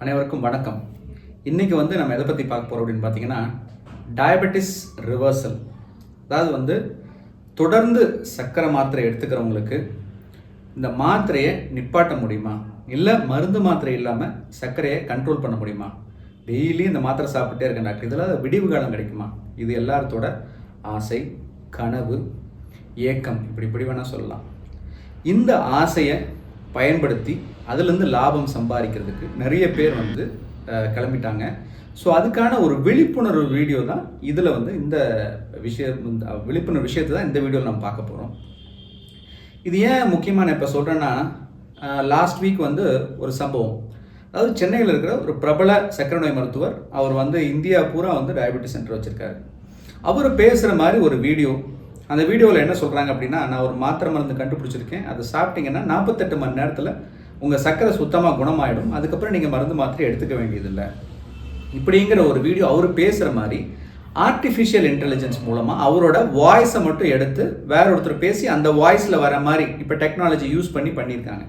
அனைவருக்கும் வணக்கம். இன்றைக்கி வந்து நம்ம எதை பற்றி பார்க்க போகிறோம் அப்படின்னு பார்த்தீங்கன்னா டயபெட்டிஸ் ரிவர்சல் அதாவது வந்து தொடர்ந்து சர்க்கரை மாத்திரை எடுத்துக்கிறவங்களுக்கு இந்த மாத்திரையை நிப்பாட்ட முடியுமா? இல்லை மருந்து மாத்திரை இல்லாமல் சர்க்கரையை கண்ட்ரோல் பண்ண முடியுமா? டெய்லி இந்த மாத்திரை சாப்பிட்டே இருக்க டாக்டர் இதில் விடிவு காலம் கிடைக்குமா? இது எல்லாத்தோட ஆசை கனவு ஏக்கம் இப்படி இப்படி வேணால் சொல்லலாம். இந்த ஆசையை பயன்படுத்தி அதுலேருந்து லாபம் சம்பாதிக்கிறதுக்கு நிறைய பேர் வந்து கிளம்பிட்டாங்க. ஸோ அதுக்கான ஒரு விழிப்புணர்வு வீடியோ தான் இதில் வந்து இந்த விஷயம் இந்த விழிப்புணர்வு விஷயத்தை தான் இந்த வீடியோவில் நம்ம பார்க்க போகிறோம் இது ஏன் முக்கியமாக நான் இப்போ சொல்கிறேன்னா லாஸ்ட் வீக் வந்து ஒரு சம்பவம். அதாவது சென்னையில் இருக்கிற ஒரு பிரபல சக்கர நோய் மருத்துவர் அவர் வந்து இந்தியா பூரா வந்து டயபெட்டிஸ் சென்டர் வச்சுருக்காரு. அவர் பேசுகிற மாதிரி ஒரு வீடியோ அந்த வீடியோவில் என்ன சொல்கிறாங்க அப்படின்னா நான் ஒரு மாத்திரை மருந்து கண்டுபிடிச்சிருக்கேன். அதை சாப்பிட்டீங்கன்னா நாற்பத்தெட்டு மணி நேரத்தில் உங்கள் சர்க்கரை சுத்தமாக குணமாயிடும். அதுக்கப்புறம் நீங்கள் மருந்து மாத்திரை எடுத்துக்க வேண்டியதில்லை. இப்படிங்கிற ஒரு வீடியோ அவர் பேசுகிற மாதிரி ஆர்டிஃபிஷியல் இன்டெலிஜென்ஸ் மூலமாக அவரோட வாய்ஸை மட்டும் எடுத்து வேற ஒருத்தர் பேசி அந்த வாய்ஸில் வர மாதிரி இப்போ டெக்னாலஜி யூஸ் பண்ணி பண்ணியிருக்காங்க.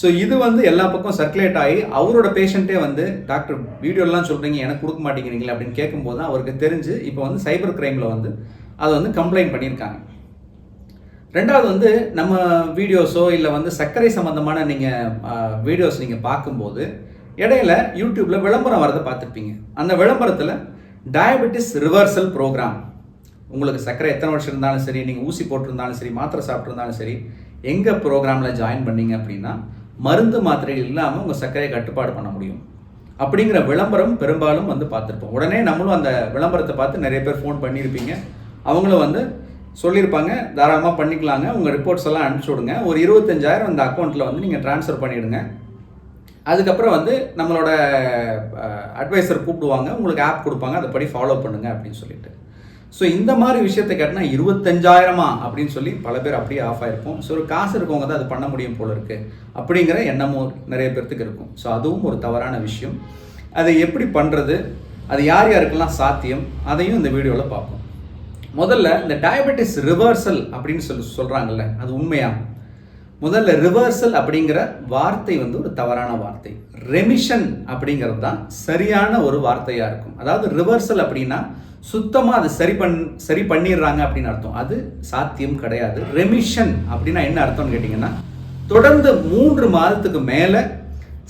ஸோ இது வந்து எல்லா பக்கம் சர்க்குலேட் ஆகி அவரோட பேஷண்ட்டே வந்து டாக்டர் வீடியோலாம் சொல்கிறீங்க எனக்கு கொடுக்க மாட்டேங்கிறீங்களா அப்படின்னு கேட்கும்போது தான் அவருக்கு தெரிஞ்சு இப்போ வந்து சைபர் கிரைமில் வந்து அதை வந்து கம்ப்ளைண்ட் பண்ணியிருக்காங்க. ரெண்டாவது வந்து நம்ம வீடியோஸோ இல்லை வந்து சர்க்கரை சம்மந்தமான நீங்கள் வீடியோஸ் நீங்கள் பார்க்கும்போது இடையில யூடியூப்பில் விளம்பரம் வரதை பார்த்துருப்பீங்க. அந்த விளம்பரத்தில் டயபெட்டிஸ் ரிவர்சல் ப்ரோக்ராம் உங்களுக்கு சர்க்கரை எத்தனை வருஷம் இருந்தாலும் சரி நீங்கள் ஊசி போட்டிருந்தாலும் சரி மாத்திரை சாப்பிட்ருந்தாலும் சரி எங்கள் ப்ரோக்ராமில் ஜாயின் பண்ணீங்க அப்படின்னா மருந்து மாத்திரைகள் இல்லாமல் உங்கள் சர்க்கரையை கட்டுப்பாடு பண்ண முடியும். அப்படிங்கிற விளம்பரம் பெரும்பாலும் வந்து பார்த்துருப்போம். உடனே நம்மளும் அந்த விளம்பரத்தை பார்த்து நிறைய பேர் ஃபோன் பண்ணியிருப்பீங்க. அவங்களும் வந்து சொல்லியிருப்பாங்க தாராளமாக பண்ணிக்கலாங்க. உங்கள் ரிப்போர்ட்ஸ் எல்லாம் அனுப்பிச்சி விடுங்க. ஒரு இருபத்தஞ்சாயிரம் அந்த அக்கௌண்ட்டில் வந்து நீங்கள் ட்ரான்ஸ்ஃபர் பண்ணிவிடுங்க அதுக்கப்புறம் வந்து நம்மளோட அட்வைசர் கூப்பிடுவாங்க. உங்களுக்கு ஆப் கொடுப்பாங்க. அதை படி ஃபாலோ பண்ணுங்க அப்படின்னு சொல்லிட்டு. ஸோ இந்த மாதிரி விஷயத்தை கேட்டினா இருபத்தஞ்சாயிரமா அப்படின்னு சொல்லி பல பேர் அப்படியே ஆஃப் ஆகிருப்போம் ஸோ ஒரு காசு இருக்கவங்க தான் அது பண்ண முடியும் போல இருக்கு. அப்படிங்கிற எண்ணமும் நிறைய பேர்த்துக்கு இருக்கும். ஸோ அதுவும் ஒரு தவறான விஷயம். அதை எப்படி பண்ணுறது அது யார் யாருக்கெல்லாம் சாத்தியம்? அதையும் இந்த வீடியோவில் பார்ப்போம். முதல்ல இந்த டயபெட்டிஸ் ரிவர்சல் அப்படின்னு சொல்லி சொல்கிறாங்கல்ல அது உண்மையா? முதல்ல ரிவர்சல் அப்படிங்கிற வார்த்தை வந்து ஒரு தவறான வார்த்தை. ரெமிஷன் அப்படிங்கிறது தான் சரியான ஒரு வார்த்தையாக இருக்கும். அதாவது ரிவர்சல் அப்படின்னா சுத்தமாக அது சரி பண் சரி பண்ணிடுறாங்க அப்படின்னு அர்த்தம். அது சாத்தியம் கிடையாது. ரெமிஷன் அப்படின்னா என்ன அர்த்தம்னு கேட்டிங்கன்னா தொடர்ந்து மூன்று மாதத்துக்கு மேலே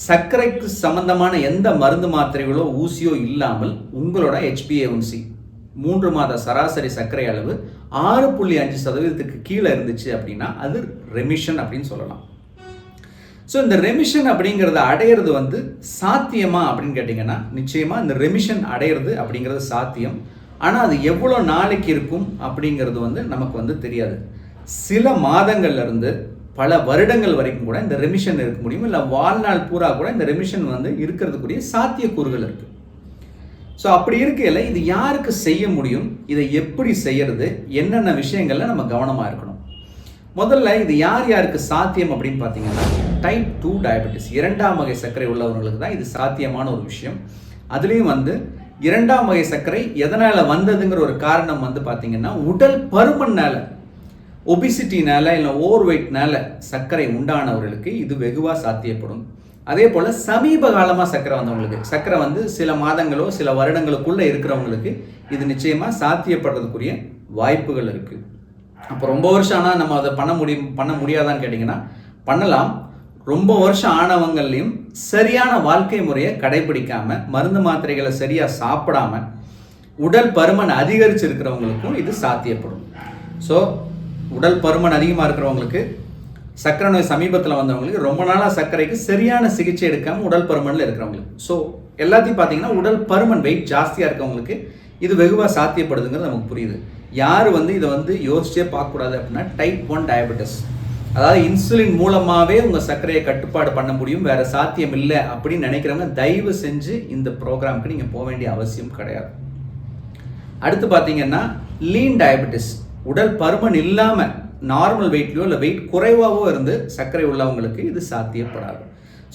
சர்க்கரைக்கு சம்பந்தமான எந்த மருந்து மாத்திரைகளோ ஊசியோ இல்லாமல் உங்களோட ஹெச்பிஏஒன்சி மூன்று மாத சராசரி சர்க்கரை அளவு ஆறு புள்ளி அஞ்சு சதவீதத்துக்கு கீழே இருந்துச்சு அப்படின்னா அது ரெமிஷன் அப்படின்னு சொல்லலாம். ஸோ இந்த ரெமிஷன் அப்படிங்கிறத அடையிறது வந்து சாத்தியமா அப்படின்னு கேட்டிங்கன்னா நிச்சயமாக இந்த ரெமிஷன் அடையிறது அப்படிங்கிறது சாத்தியம். ஆனால் அது எவ்வளோ நாளைக்கு இருக்கும் அப்படிங்கிறது வந்து நமக்கு வந்து தெரியாது. சில மாதங்கள்லேருந்து பல வருடங்கள் வரைக்கும் கூட இந்த ரெமிஷன் இருக்க முடியும். இல்லை வாழ்நாள் பூரா கூட இந்த ரெமிஷன் வந்து இருக்கிறதுக்குரிய சாத்தியக்கூறுகள் இருக்குது ஸோ அப்படி இருக்கையில் இது யாருக்கு செய்ய முடியும்? இதை எப்படி செய்யறது? என்னென்ன விஷயங்கள்ல நம்ம கவனமாக இருக்கணும்? முதல்ல இது யார் யாருக்கு சாத்தியம் அப்படின்னு பார்த்தீங்கன்னா டைப் டூ டயபெட்டிஸ் இரண்டாம் வகை சர்க்கரை உள்ளவர்களுக்கு தான் இது சாத்தியமான ஒரு விஷயம். அதுலேயும் வந்து இரண்டாம் வகை சர்க்கரை எதனால் வந்ததுங்கிற ஒரு காரணம் வந்து பார்த்தீங்கன்னா உடல் பருமன்னால ஒபிசிட்டினால இல்லை ஓவர் வெயிட்னால சர்க்கரை உண்டானவர்களுக்கு இது வெகுவாக சாத்தியப்படும். அதே போல் சமீப காலமாக சக்கரை வந்தவங்களுக்கு. சக்கரை வந்து சில மாதங்களோ சில வருடங்களுக்குள்ளே இருக்கிறவங்களுக்கு இது நிச்சயமாக சாத்தியப்படுறதுக்குரிய வாய்ப்புகள் இருக்குது அப்போ ரொம்ப வருஷம் ஆனால் நம்ம அதை பண்ண முடியும் பண்ண முடியாதான்னு கேட்டிங்கன்னா பண்ணலாம். ரொம்ப வருஷம் ஆனவங்களையும் சரியான வாழ்க்கை முறையை கடைபிடிக்காமல் மருந்து மாத்திரைகளை சரியாக சாப்பிடாம உடல் பருமன் அதிகரிச்சிருக்கிறவங்களுக்கும் இது சாத்தியப்படும். ஸோ உடல் பருமன் அதிகமாக இருக்கிறவங்களுக்கு சர்க்கரை நோய் சமீபத்தில் வந்தவங்களுக்கு ரொம்ப நாளாக சர்க்கரைக்கு சரியான சிகிச்சை எடுக்காமல் உடல் பருமனில் இருக்கிறவங்களுக்கு. ஸோ எல்லாத்தையும் பார்த்தீங்கன்னா உடல் பருமன் வெயிட் ஜாஸ்தியாக இருக்கவங்களுக்கு இது வெகுவாக சாத்தியப்படுதுங்கிறது நமக்கு புரியுது. யார் வந்து இதை வந்து யோசிச்சே பார்க்கக்கூடாது அப்படின்னா டைப் ஒன் டயபெட்டிஸ் அதாவது இன்சுலின் மூலமாகவே உங்கள் சர்க்கரையை கட்டுப்பாடு பண்ண முடியும் வேறு சாத்தியம் இல்லை அப்படின்னு நினைக்கிறவங்க தயவு செஞ்சு இந்த ப்ரோக்ராமுக்கு நீங்கள் போக வேண்டிய அவசியம் கிடையாது. அடுத்து பார்த்தீங்கன்னா லீன் டயபெட்டிஸ் உடல் பருமன் இல்லாமல் நார்மல் வெயிட்லையோ இல்லை வெயிட் குறைவாகவோ இருந்து சர்க்கரை உள்ளவங்களுக்கு இது சாத்தியப்படாது.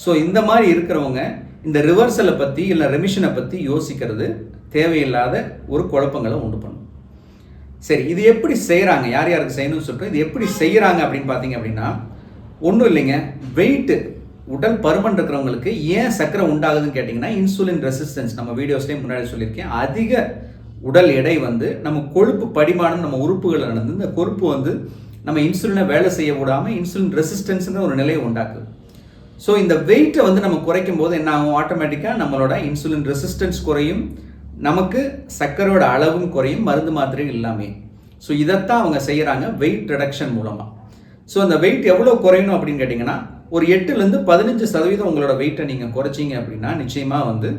ஸோ இந்த மாதிரி இருக்கிறவங்க இந்த ரிவர்சலை பற்றி இல்லை ரெமிஷனை பற்றி யோசிக்கிறது தேவையில்லாத ஒரு குழப்பங்களை உண்டு பண்ணும். சரி இது எப்படி செய்கிறாங்க யார் யாருக்கு செய்யணும்னு சொல்லிட்டு இது எப்படி செய்கிறாங்க அப்படின்னு பார்த்தீங்க அப்படின்னா ஒன்றும் இல்லைங்க. வெயிட்டு உடல் பருமன் இருக்கிறவங்களுக்கு ஏன் சர்க்கரை உண்டாகுதுன்னு கேட்டிங்கன்னா இன்சுலின் ரெசிஸ்டன்ஸ் நம்ம வீடியோஸ்லேயும் முன்னாடி சொல்லியிருக்கேன். அதிக உடல் எடை வந்து நம்ம கொழுப்பு படிமானம் நம்ம உறுப்புகள் நடந்து இந்த கொழுப்பு வந்து நம்ம இன்சுலினை வேலை செய்ய விடாமல் இன்சுலின் ரெசிஸ்டன்ஸ்னு ஒரு நிலையை உண்டாக்குது. ஸோ இந்த வெயிட்டை வந்து நம்ம குறைக்கும் போது என்ன ஆகும்? ஆட்டோமேட்டிக்காக நம்மளோட இன்சுலின் ரெசிஸ்டன்ஸ் குறையும். நமக்கு சர்க்கரையோட அளவும் குறையும். மருந்து மாத்திரை இல்லாமே. ஸோ இதைத்தான் அவங்க செய்கிறாங்க வெயிட் ரிடக்ஷன் மூலமாக ஸோ அந்த வெயிட் எவ்வளோ குறையணும் அப்படின்னு கேட்டிங்கன்னா ஒரு எட்டுலேருந்து பதினஞ்சு சதவீதம் உங்களோட வெயிட்டை நீங்கள் குறைச்சிங்க அப்படின்னா நிச்சயமாக வந்து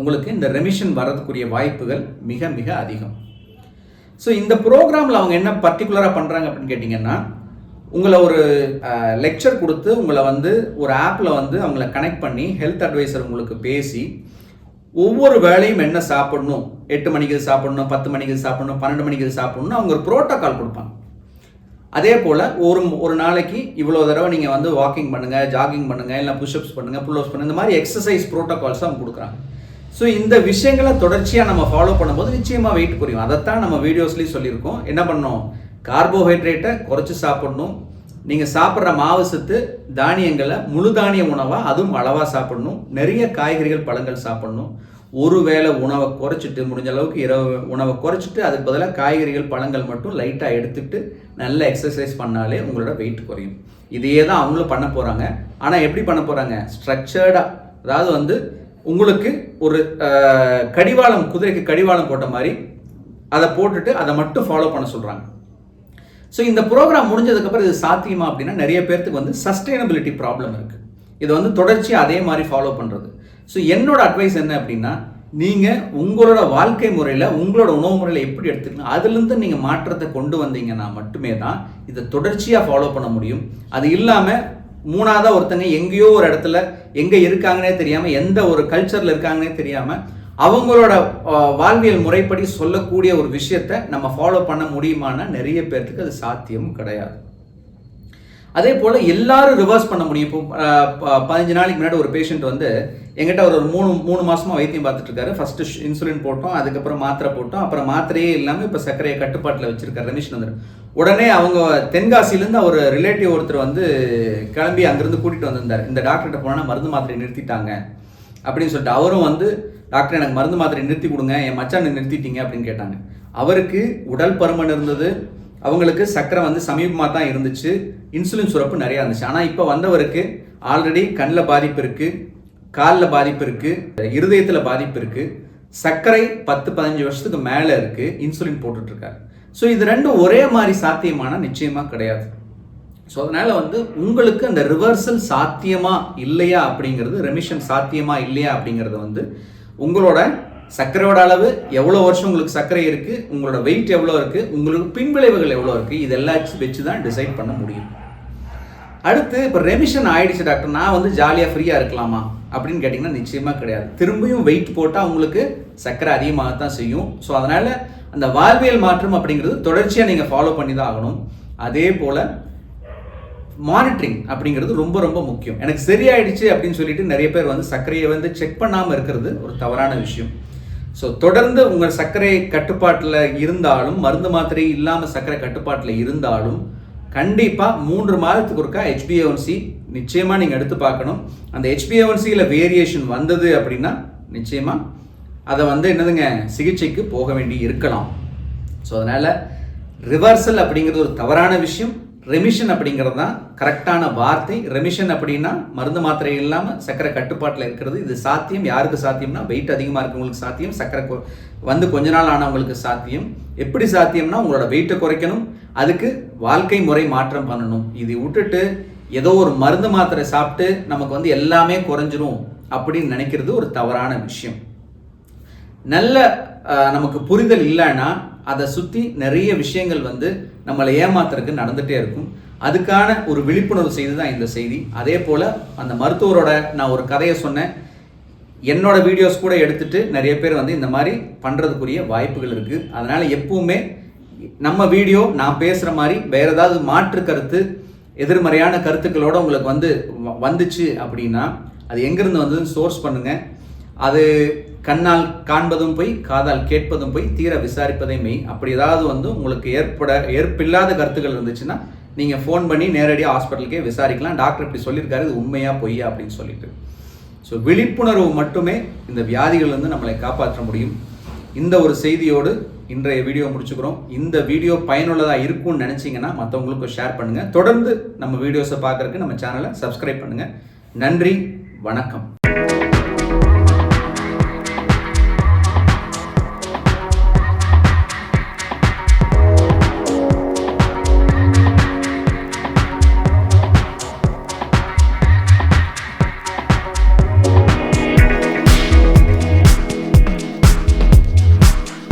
உங்களுக்கு இந்த ரெமிஷன் வரதுக்குரிய வாய்ப்புகள் மிக மிக அதிகம். ஸோ இந்த ப்ரோக்ராமில் அவங்க என்ன பர்டிகுலராக பண்ணுறாங்க அப்படின்னு கேட்டிங்கன்னா உங்களை ஒரு லெக்சர் கொடுத்து உங்களை வந்து ஒரு ஆப்பில் வந்து அவங்கள கனெக்ட் பண்ணி ஹெல்த் அட்வைசர் உங்களுக்கு பேசி ஒவ்வொரு வேலையும் என்ன சாப்பிடணும்? எட்டு மணிக்கு இது சாப்பிடணும் பத்து மணிக்கு இது சாப்பிடணும் பன்னெண்டு மணிக்கு இது சாப்பிடணும் அவங்க ஒரு ப்ரோட்டோக்கால் கொடுப்பாங்க. அதே போல் ஒரு ஒரு நாளைக்கு இவ்வளோ தடவை நீங்கள் வந்து வாக்கிங் பண்ணுங்கள் ஜாகிங் பண்ணுங்கள் இல்லை புஷ்அப்ஸ் பண்ணுங்கள் புல்அப்ஸ் பண்ணுங்கள் இந்த மாதிரி எக்ஸசைஸ் ப்ரோட்டோகால்ஸ் அவங்க கொடுக்குறாங்க. ஸோ இந்த விஷயங்களை தொடர்ச்சியாக நம்ம ஃபாலோ பண்ணும்போது நிச்சயமாக வெயிட் குறையும். அதைத்தான் நம்ம வீடியோஸ்லேயும் சொல்லியிருக்கோம். என்ன பண்ணோம் கார்போஹைட்ரேட்டை குறைச்சி சாப்பிடணும். நீங்கள் சாப்பிட்ற மாவு சத்து தானியங்களை முழு தானிய உணவாக அதுவும் அளவாக சாப்பிடணும். நிறைய காய்கறிகள் பழங்கள் சாப்பிடணும். ஒரு வேளை உணவை குறைச்சிட்டு முடிஞ்ச அளவுக்கு இரவு உணவை குறைச்சிட்டு அதுக்கு பதிலாக காய்கறிகள் பழங்கள் மட்டும் லைட்டாக எடுத்துக்கிட்டு நல்ல எக்ஸசைஸ் பண்ணாலே உங்களோட வெயிட் குறையும். இதையே தான் அவங்களும் பண்ண போகிறாங்க ஆனால் எப்படி பண்ண போகிறாங்க ஸ்ட்ரக்சர்டாக அதாவது வந்து உங்களுக்கு ஒரு கடிவாளம் குதிரைக்கு கடிவாளம் போட்ட மாதிரி அதை போட்டுட்டு அதை மட்டும் ஃபாலோ பண்ண சொல்கிறாங்க ஸோ இந்த ப்ரோக்ராம் முடிஞ்சதுக்கப்புறம் இது சாத்தியமா அப்படின்னா நிறைய பேர்த்துக்கு வந்து சஸ்டைனபிலிட்டி ப்ராப்ளம் இருக்குது இது வந்து தொடர்ச்சியாக அதே மாதிரி ஃபாலோ பண்ணுறது ஸோ என்னோட அட்வைஸ் என்ன அப்படின்னா நீங்கள் உங்களோட வாழ்க்கை முறையில் உங்களோட உணவு முறையில் எப்படி எடுத்துக்கணும் அதுலேருந்து நீங்கள் மாற்றத்தை கொண்டு வந்தீங்கன்னா மட்டுமே தான் இதை தொடர்ச்சியாக ஃபாலோ பண்ண முடியும். அது இல்லாமல் மூணாவதாக ஒருத்தங்க எங்கேயோ ஒரு இடத்துல எங்கே இருக்காங்கன்னே தெரியாமல் எந்த ஒரு கல்ச்சரில் இருக்காங்கன்னே தெரியாமல் அவங்களோட வாழ்வியல் முறைப்படி சொல்லக்கூடிய ஒரு விஷயத்தை நம்ம ஃபாலோ பண்ண முடியுமானா நிறைய பேர்த்துக்கு அது சாத்தியம் கிடையாது. அதே போல் எல்லாரும் ரிவர்ஸ் பண்ண முடியும். இப்போ ப- பதினஞ்சு நாளைக்கு முன்னாடி ஒரு பேஷண்ட் வந்து எங்கிட்ட ஒரு மூணு மூணு மாசமா வைத்தியம் பார்த்துட்டு இருக்காரு ஃபர்ஸ்ட் இன்சுலின் போட்டோம் அதுக்கப்புறம் மாத்திரை போட்டோம். அப்புறம் மாத்திரையே இல்லாமல் இப்போ சர்க்கரையை கட்டுப்பாட்டில் வச்சிருக்காரு ரமேஷ் வந்துடும் உடனே அவங்க தென்காசிலேருந்து அவர் ரிலேட்டிவ் ஒருத்தர் வந்து கிளம்பி அங்கேருந்து கூட்டிட்டு வந்திருந்தார். இந்த டாக்டர்கிட்ட போனால் மருந்து மாத்திரை நிறுத்திட்டாங்க அப்படின்னு சொல்லிட்டு அவரும் வந்து டாக்டர் எனக்கு மருந்து மாத்திரை நிறுத்தி கொடுங்க என் மச்சான் நிறுத்திட்டீங்க அப்படின்னு கேட்டாங்க. அவருக்கு உடல் பருமன் இருந்தது. அவங்களுக்கு சக்கரை வந்து சமீபமாக தான் இருந்துச்சு. இன்சுலின் சுரப்பு நிறையா இருந்துச்சு. ஆனால் இப்போ வந்தவருக்கு ஆல்ரெடி கண்ணில் பாதிப்பு இருக்குது காலில் பாதிப்பு இருக்குது இருதயத்தில் பாதிப்பு இருக்குது சர்க்கரை பத்து பதினஞ்சு வருஷத்துக்கு மேலே இருக்குது இன்சுலின் போட்டுட்ருக்காரு. ஸோ இது ரெண்டும் ஒரே மாதிரி சாத்தியமான நிச்சயமாக கிடையாது. ஸோ அதனால் வந்து உங்களுக்கு அந்த ரிவர்சல் சாத்தியமா இல்லையா அப்படிங்கிறது ரெமிஷன் சாத்தியமா இல்லையா அப்படிங்கிறது வந்து உங்களோட சர்க்கரையோட அளவு எவ்வளோ வருஷம் உங்களுக்கு சர்க்கரை இருக்குது உங்களோட வெயிட் எவ்வளோ இருக்குது உங்களுக்கு பின்விளைவுகள் எவ்வளோ இருக்குது இதெல்லாம் வச்சு தான் டிசைட் பண்ண முடியும். அடுத்து இப்போ ரெமிஷன் ஆயிடுச்சு டாக்டர். நான் வந்து ஜாலியாக ஃப்ரீயாக இருக்கலாமா? அப்படின்னு கேட்டிங்கன்னா நிச்சயமாக கிடையாது. திரும்பியும் வெயிட் போட்டால் உங்களுக்கு சர்க்கரை அதிகமாக தான் செய்யும். ஸோ அதனால் அந்த வாழ்வியல் மாற்றம் அப்படிங்கிறது தொடர்ச்சியாக நீங்கள் ஃபாலோ பண்ணி தான் ஆகணும். அதே போல் மானிட்டரிங் அப்படிங்கிறது ரொம்ப ரொம்ப முக்கியம். எனக்கு சரியாயிடுச்சு அப்படின்னு சொல்லிட்டு நிறைய பேர் வந்து சர்க்கரையை வந்து செக் பண்ணாமல் இருக்கிறது ஒரு தவறான விஷயம். ஸோ தொடர்ந்து உங்கள் சர்க்கரை கட்டுப்பாட்டில் இருந்தாலும் மருந்து மாத்திரை இல்லாமல் சர்க்கரை கட்டுப்பாட்டில் இருந்தாலும் கண்டிப்பாக மூன்று மாதத்துக்கு ஒருக்கா ஹெச்பிஏஒன்சி நிச்சயமாக நீங்கள் எடுத்து பார்க்கணும். அந்த ஹெச்பிஏஒன்சியில் வேரியேஷன் வந்தது அப்படின்னா நிச்சயமாக அதை வந்து என்னதுங்க சிகிச்சைக்கு போக வேண்டி இருக்கலாம். ஸோ அதனால் ரிவர்சல் அப்படிங்கிறது ஒரு தவறான விஷயம். ரெமிஷன் அப்படிங்கிறது தான் கரெக்டான வார்த்தை. ரெமிஷன் அப்படின்னா மருந்து மாத்திரை இல்லாமல் சக்கரை கட்டுப்பாட்டில் இருக்கிறது. இது சாத்தியம். யாருக்கு சாத்தியம்னா வெயிட் அதிகமாக இருக்கவங்களுக்கு சாத்தியம். சக்கரை கொ- வந்து கொஞ்ச நாள் ஆனவங்களுக்கு சாத்தியம். எப்படி சாத்தியம்னா உங்களோட வெயிட்டை குறைக்கணும். அதுக்கு வாழ்க்கை முறை மாற்றம் பண்ணணும். இது விட்டுட்டு ஏதோ ஒரு மருந்து மாத்திரை சாப்பிட்டு நமக்கு வந்து எல்லாமே குறைஞ்சிரும் அப்படின்னு நினைக்கிறது ஒரு தவறான விஷயம். நல்ல நமக்கு புரிதல் இல்லைன்னா அதை சுற்றி நிறைய விஷயங்கள் வந்து நம்மளை ஏமாத்துறதுக்கு நடந்துகிட்டே இருக்கும். அதுக்கான ஒரு விழிப்புணர்வு செய்தி தான் இந்த செய்தி. அதே போல் அந்த மருத்துவரோட நான் ஒரு கதையை சொன்னேன். என்னோட வீடியோஸ் கூட எடுத்துட்டு நிறைய பேர் வந்து இந்த மாதிரி பண்ணுறதுக்குரிய வாய்ப்புகள் இருக்குது அதனால் எப்பவுமே நம்ம வீடியோ நான் பேசுகிற மாதிரி வேறு ஏதாவது மாற்று கருத்து எதிர்மறையான கருத்துக்களோட உங்களுக்கு வந்து வ- வந்துச்சு அப்படின்னா அது எங்கேருந்து வந்ததுன்னு சோர்ஸ் பண்ணுங்கள் அது கண்ணால் காண்பதும் போய் காதால் கேட்பதும் போய் தீர விசாரிப்பதே மெய். அப்படி ஏதாவது வந்து உங்களுக்கு ஏற்பட ஏற்பில்லாத கருத்துக்கள் இருந்துச்சுன்னா நீங்கள் ஃபோன் பண்ணி நேரடியாக ஹாஸ்பிட்டலுக்கே விசாரிக்கலாம். டாக்டர் இப்படி சொல்லியிருக்காரு இது உண்மையா பொய்யா அப்படின்னு சொல்லிட்டு. ஸோ விழிப்புணர்வு மட்டுமே இந்த வியாதிகள்லேருந்து நம்மளை காப்பாற்ற முடியும். இந்த ஒரு செய்தியோடு இன்றைய வீடியோ முடிச்சுக்கிறோம். இந்த வீடியோ பயனுள்ளதாக இருக்கும்னு நினச்சிங்கன்னா மற்றவங்களுக்கும் ஷேர் பண்ணுங்கள் தொடர்ந்து நம்ம வீடியோஸை பார்க்குறதுக்கு நம்ம சேனலை சப்ஸ்கிரைப் பண்ணுங்கள் நன்றி வணக்கம்.